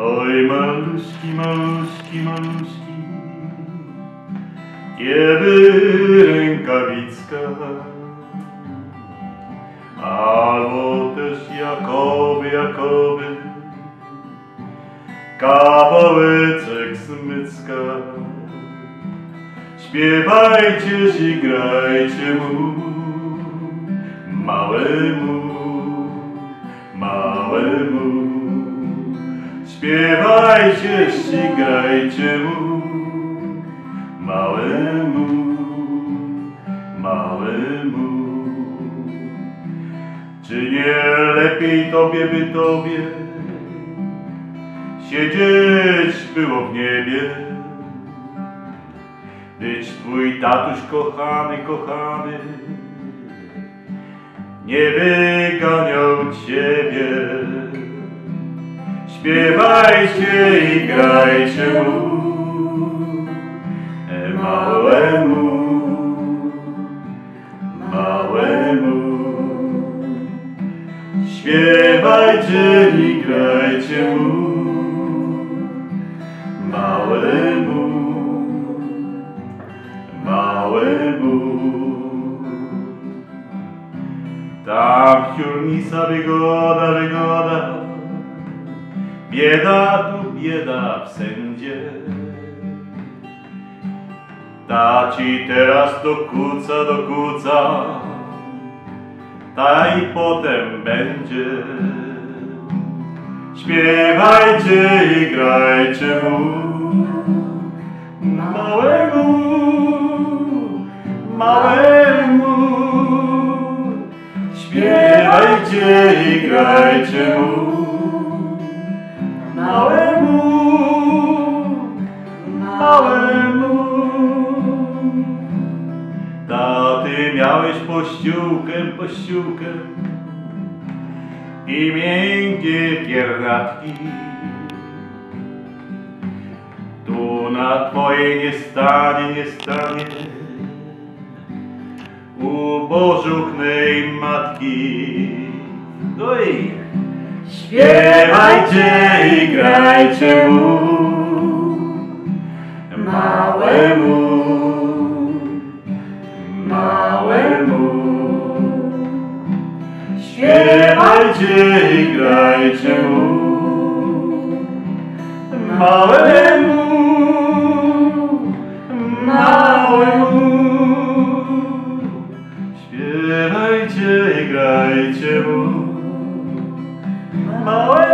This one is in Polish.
Oj, maluszki, maluszki, maluszki, kiedy rękawicka, albo też jakoby, jakoby, kawałeczek smycka. Śpiewajcie i grajcie mu, Śpiewajcie i grajcie mu, małemu, małemu. Czy nie lepiej tobie by tobie siedzieć było w niebie? Być twój tatuś kochany, kochany nie wyganiał ciebie. Śpiewajcie i grajcie mu, małemu, małemu. Śpiewajcie i grajcie mu, małemu, małemu. Tam ciurnisa wygoda, wygoda, bieda tu bieda wszędzie. Ta ci teraz dokuca, dokuca, ta i potem będzie. Śpiewajcie i grajcie mu, małemu, małemu. Śpiewajcie i grajcie mu, małemu, małemu. Taty miałeś pościółkę, pościółkę i miękkie piernatki. Tu na twojej nie stanie, nie stanie ubożuchnej matki. No i śpiewajcie i grajcie mu, małemu, małemu. Śpiewajcie i grajcie mu, małemu, małemu. Śpiewajcie i grajcie mu, małemu, małemu.